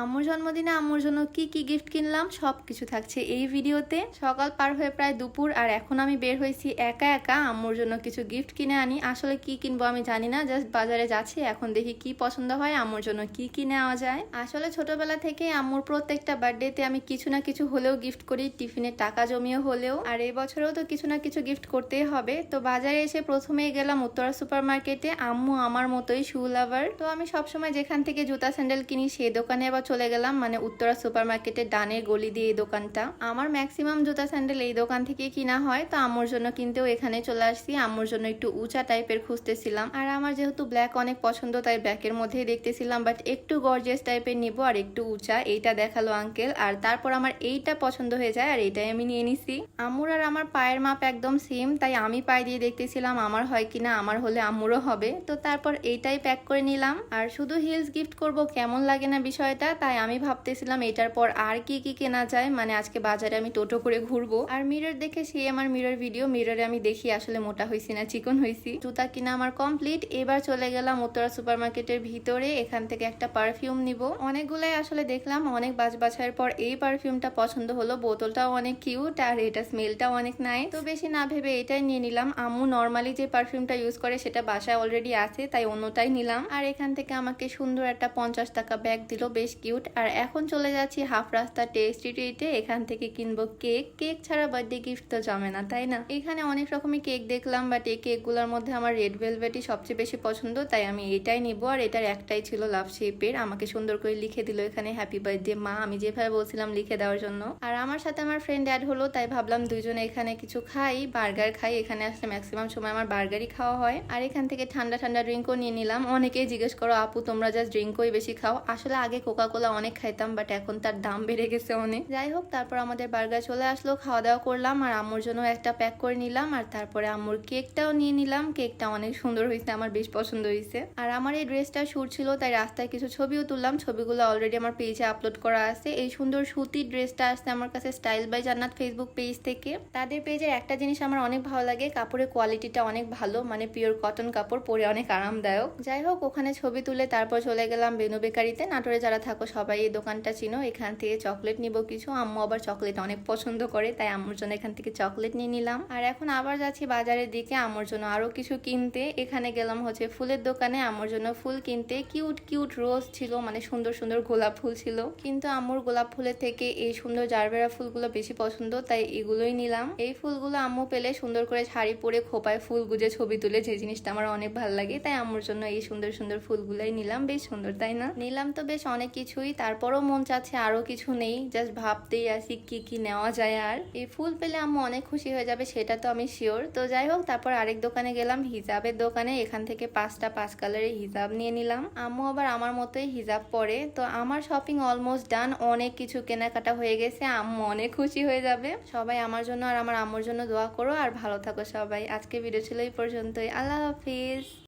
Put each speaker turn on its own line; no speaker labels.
আম্মুর জন্মদিনে আম্মুর জন্য কি কি গিফট কিনলাম সব কিছু থাকছে এই ভিডিওতে। সকাল পার হয়ে প্রায় দুপুর আর এখন আমি বের হয়েছি একা একা আম্মুর জন্য কিছু গিফট কিনে আনি। আসলে কি কিনবো আমি জানি না জাস্ট বাজারে যাচ্ছি, এখন দেখি কি পছন্দ হয়, আম্মুর জন্য কি কি নেওয়া যায়। আসলে ছোটবেলা থেকে আম্মুর প্রত্যেকটা বার্থডেতে আমি কিছু না কিছু হলেও গিফট করি টিফিনে টাকা জমিয়ে হলেও। আর এই বছরেও তো কিছু না কিছু গিফট করতেই হবে। তো বাজারে এসে প্রথমেই গেলাম উত্তরা সুপার মার্কেটে আম্মু আমার মতোই শু লাভার তো আমি সবসময় যেখান থেকে জুতা স্যান্ডেল কিনি, সেই দোকানে আবার চলে গেলাম মানে উত্তরা সুপার মার্কেটের ডানের গলি দিয়ে এই দোকানটা। আমার ম্যাক্সিমাম জুতা স্যান্ডেল এই দোকান থেকে কিনা হয়, তো আম্মুর জন্য কিনতেও এখানে চলে আসছি। আম্মুর জন্য একটু উঁচা টাইপের খুঁজতেছিলাম। আর আমার যেহেতু ব্ল্যাক অনেক পছন্দ, তাই ব্ল্যাকের মধ্যেই দেখতেছিলাম বাট একটু গর্জিয়াস টাইপের নিব আর একটু উঁচা, এইটা দেখাল আঙ্কেল আর তারপর আমার এইটা পছন্দ হয়ে যায় আর এইটাই আমি নিয়ে নিছি। আম্মুর আর আমার পায়ের মাপ একদম সেম তাই আমি পায়ে দিয়ে দেখতেছিলাম আমার হয় কিনা, আমার হলে আম্মুরও হবে। তো তারপর এইটাই প্যাক করে নিলাম। আর শুধু হিলস গিফট করব, কেমন লাগে না বিষয়টা তাই আমি ভাবতেছিলাম এটার পর আর কি কি কেনা যায়। মানে আজকে বাজারে আমি টোটো করে ঘুরবো। আর মিরর দেখে সেই আমার মিরর ভিডিও মিররে আমি দেখি আসলে মোটা হয়েছি না, চিকন হয়েছি জুতা কিনা আমার কমপ্লিট এবার চলে গেলাম উত্তরা সুপার মার্কেটের ভিতরে। এখান থেকে একটা পারফিউম নিব। অনেকগুলাই আসলে দেখলাম, অনেক বাজ বাছাইয়ের পর এই পারফিউমটা পছন্দ হলো। বোতলটাও অনেক কিউট আর এটা স্মেলটাও অনেক নাই তো বেশি না ভেবে এটাই নিয়ে নিলাম। আম্মু নর্মালি যে পারফিউমটা ইউজ করে, সেটা বাসায় অলরেডি আছে, তাই অন্যটাই নিলাম। আর এখান থেকে আমাকে সুন্দর একটা পঞ্চাশ টাকা ব্যাগ দিল। বেশ কিউট আর এখন চলে যাচ্ছি হাফ রাস্তা টেস্টি ট্রিটে এখান থেকে কিনবো কেক। কেক ছাড়া বার্থডে গিফট তো জমে না, তাই না? এখানে অনেক রকমের কেক দেখলাম বাট এই কেকগুলোর মধ্যে আমার রেড ভেলভেটই সবচেয়ে বেশি পছন্দ, তাই আমি এটাই নিব। আর এটার একটাই ছিল লাভ শেপের আমাকে সুন্দর করে লিখে দিল এখানে হ্যাপি বার্থডে মা। আমি যেভাবে বলছিলাম লিখে দেওয়ার জন্য। আর আমার সাথে আমার ফ্রেন্ড অ্যাড হলো, তাই ভাবলাম দুজনে এখানে কিছু খাই বার্গার খাই। এখানে আসলে ম্যাক্সিমাম সময় আমার বার্গারই খাওয়া হয়। আর এখান থেকে ঠান্ডা ঠান্ডা ড্রিঙ্কও নিয়ে নিলাম। অনেকেই জিজ্ঞেস করো, আপু, তোমরা জাস্ট ড্রিঙ্কই বেশি খাও? আসলে আগে কোকা কোলা অনেক খাইতাম বাট এখন তার দাম বেড়ে গেছে অনেক। যাই হোক, তারপর আমাদের বার্গার চলে আসলো খাওয়া দাওয়া করলাম, আর আম্মুর জন্য একটা প্যাক করে নিলাম, আর তারপরে আম্মুর কেকটাও নিয়ে নিলাম। কেকটা অনেক সুন্দর হয়েছে, আমার বেশ পছন্দ হয়েছে। আর আমার এই ড্রেসটা শুট ছিল, তাই রাস্তায় কিছু ছবিও তুললাম, ছবিগুলো অলরেডি আমার পেজে আপলোড করা আছে। এই সুন্দর সুতির ড্রেসটা আসছে আমার কাছে style by Jannat Facebook page থেকে। তাদের পেজের একটা জিনিস আমার অনেক ভালো লাগে, কাপড়ের কোয়ালিটিটা অনেক ভালো মানে পিওর কটন কাপড় পরে অনেক আরামদায়ক। যাই হোক, ওখানে ছবি তুলে তারপর চলে গেলাম বেনু বেকারিতে, নাটোরে যারা থাকো সবাই এই দোকানটা চিনো, এখান থেকে চকলেট নিব কিছু। আম্মু আবার চকলেট অনেক পছন্দ করে, তাই আম্মুর জন্য এখান থেকে চকলেট নিয়ে নিলাম। আর এখন আবার যাচ্ছি বাজারের দিকে, আম্মুর জন্য আরও কিছু কিনতে। এখানে গেলাম হচ্ছে ফুলের দোকানে, আম্মুর জন্য ফুল কিনতে। কিউট কিউট রোজ ছিল মানে সুন্দর সুন্দর গোলাপ ফুল ছিল। কিন্তু আম্মুর গোলাপ ফুলের থেকে এই সুন্দর জারবেরা ফুলগুলো বেশি পছন্দ, তাই এগুলোই নিলাম। এই ফুলগুলো আম্মু পেলে সুন্দর করে শাড়ি পরে খোপায় ফুল গুজে ছবি তুলে, যে জিনিসটা আমার অনেক ভালো লাগে, তাই আম্মুর জন্য এই সুন্দর সুন্দর ফুলগুলাই নিলাম। বেশ সুন্দর, তাই না? নিলাম তো বেশ অনেক কিছুই, তারপরও মন চাচ্ছে আরও কিছু নেই। জাস্ট ভাবতেই আসি কি কি নেওয়া যায় আর। এই ফুল পেলে আম্মু অনেক খুশি হয়ে যাবে, সেটা তো আমি শিওর তো যাই হোক, তারপর আরেক দোকানে গেলাম, হিজাবের দোকানে। এখান থেকে পাঁচটা পাঁচ কালারের হিজাব নিয়ে নিলাম। আম্মু আবার আমার মতোই হিজাব পরে। তো আমার শপিং অলমোস্ট ডান অনেক কিছু কেনাকাটা হয়ে গেছে, আম্মু অনেক খুশি হয়ে যাবে। সবাই আমার জন্য আর আমার আম্মুর জন্য দোয়া করো, আর ভালো থাকো সবাই। আজকে ভিডিও ছিল এই পর্যন্তই। আল্লাহ হাফিজ।